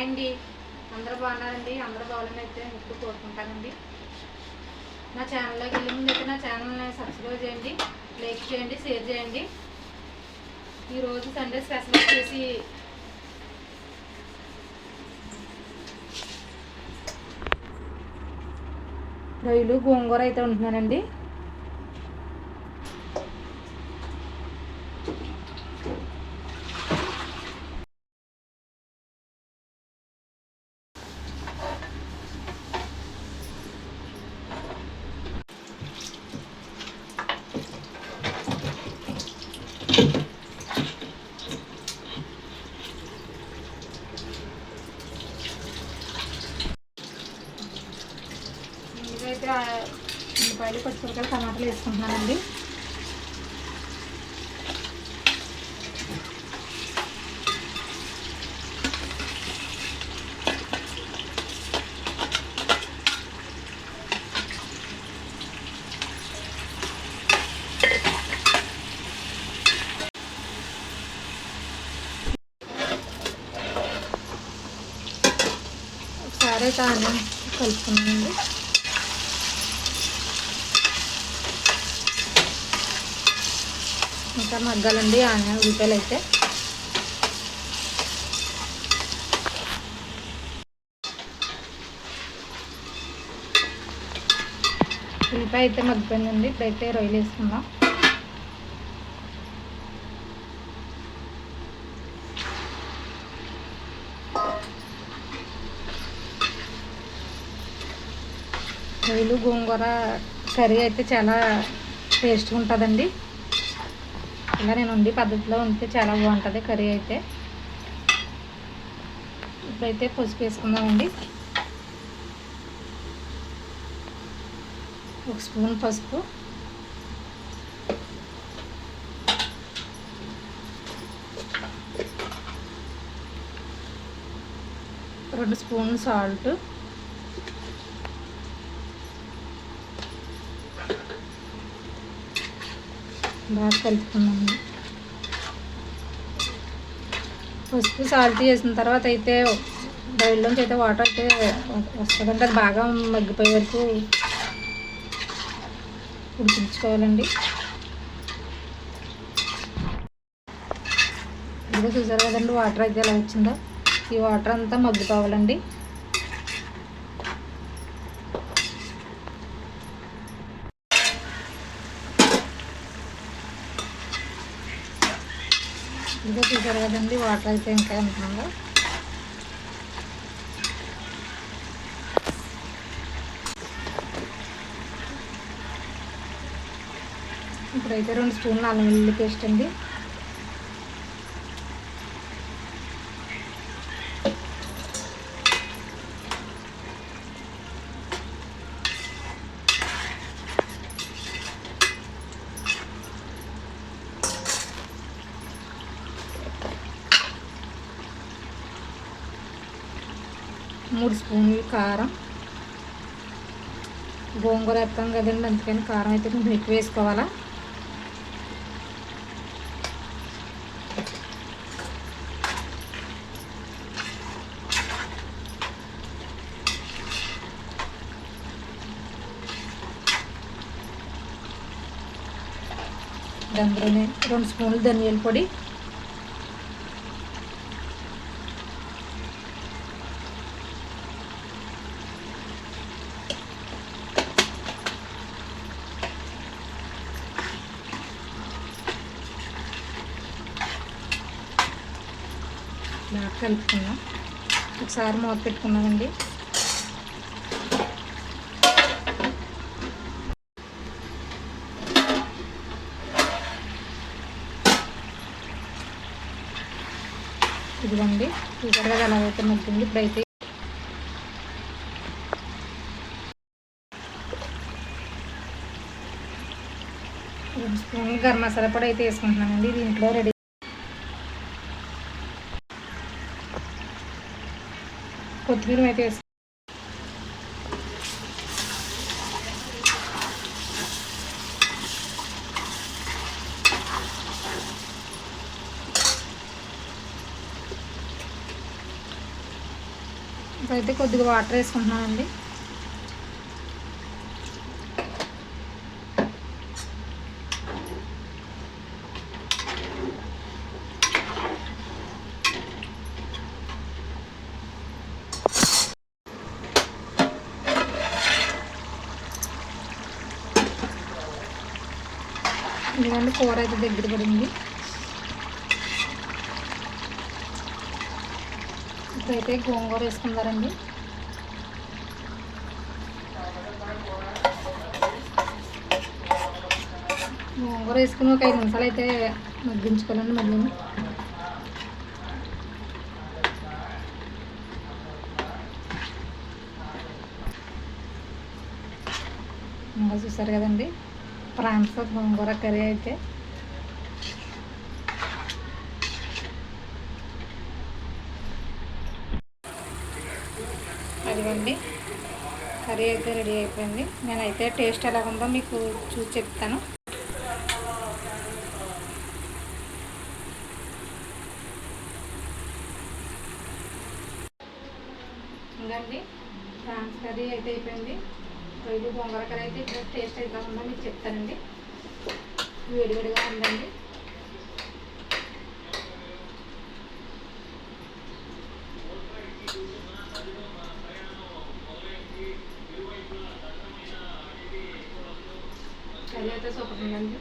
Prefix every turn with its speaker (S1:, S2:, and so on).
S1: Hi అండి. అందరూ బాగున్నారండి. అందరూ బాగున్నారని అయితే ఎక్కువ కోరుకుంటానండి. నా ఛానల్లోకి వెళ్ళే ముందు అయితే నా ఛానల్ని సబ్స్క్రైబ్ చేయండి. లైక్ చేయండి షేర్ చేయండి. ఈరోజు సండే స్పెషల్ వచ్చేసి రొయ్యలు గోంగూర అయితే ఉంటున్నానండి. ఉల్లిపాయలు పచ్చిమిరకాయలు టమాటాలు వేసుకుంటున్నానండి. ఒకసారి అయితే అన్నం కలుపుకున్నానండి ఇంకా మగ్గాలండి ఆనియన్ ఉల్లిపాయలు అయితే ఉల్లిపాయ అయితే మగ్గిపోయిందండి ఇప్పుడైతే రొయ్యలు వేసుకుందాం. రొయ్యలు గోంగూర కర్రీ అయితే చాలా టేస్ట్గా ఉంటుందండి. ఇలా నేను ఉండి పద్ధతిలో ఉంటే చాలా బాగుంటుంది కర్రీ అయితే. ఇప్పుడైతే పసుపు వేసుకుందామండి. ఒక స్పూన్ పసుపు. రెండు స్పూన్ సాల్ట్. బాగా కలుపుకున్నాము. పసుపు సాల్ట్ చేసిన తర్వాత అయితే బయలులోంచి అయితే వాటర్ అయితే వస్తుందంటే అది బాగా మగ్గిపోయే వరకు ఉడికించుకోవాలండి. ఇదిగో చూసారు కదండి వాటర్ అయితే ఎలా వచ్చిందో. ఈ వాటర్ అంతా మగ్గిపోవాలండి. ఇదే చూసారు కదండి వాటర్ అయితే ఇంకా ఎంత ఉందో. ఇప్పుడైతే రెండు స్పూన్లు అల్లం వెల్లుల్లి పేస్ట్ అండి. మూడు స్పూన్లు కారం. గోంగూర వేస్తాం కదండి అందుకని కారం అయితే కొంచెం ఎక్కువ వేసుకోవాలా. అందులోనే రెండు స్పూన్లు ధనియాల పొడి. బాగా కలుపుకున్నాం ఒకసారి మూత పెట్టుకున్నామండి ఇదిగోండి చూసారు కదా ఎలాగైతే ముగ్గుంది ఇప్పుడైతే రెండు స్పూన్లు గరం మసాలా పొడి అయితే వేసుకుంటున్నానండి. దీంట్లో రెడీ కొత్తిమీర అయితే వేసుకుంటాం ఇప్పుడైతే కొద్దిగా వాటర్ వేసుకుంటున్నానండి. ఎందుకంటే కూర అయితే దగ్గర పడింది. ఇప్పుడైతే గోంగూర వేసుకున్నారండి గోంగూర వేసుకుని ఒక ఐదు నిమిషాలు అయితే మగ్గించుకోవాలండి మళ్ళీ ఇంకా చూసారు కదండి. ప్రాన్స్ గోంగూర కర్రీ అయితే. అదిగోండి. కర్రీ అయితే రెడీ అయిపోయింది. నేనైతే టేస్ట్ ఎలా ఉందో మీకు చూసి చెప్తాను. ఇంకండి ప్రాన్స్ కర్రీ అయితే అయిపోయింది. ఇది గోంగూర అయితే ఇప్పుడు టేస్ట్ అయితే ఉందో మీకు చెప్తానండి. వేడివేడిగా ఉందండి. కర్రీ అయితే సూపర్ ఉందండి.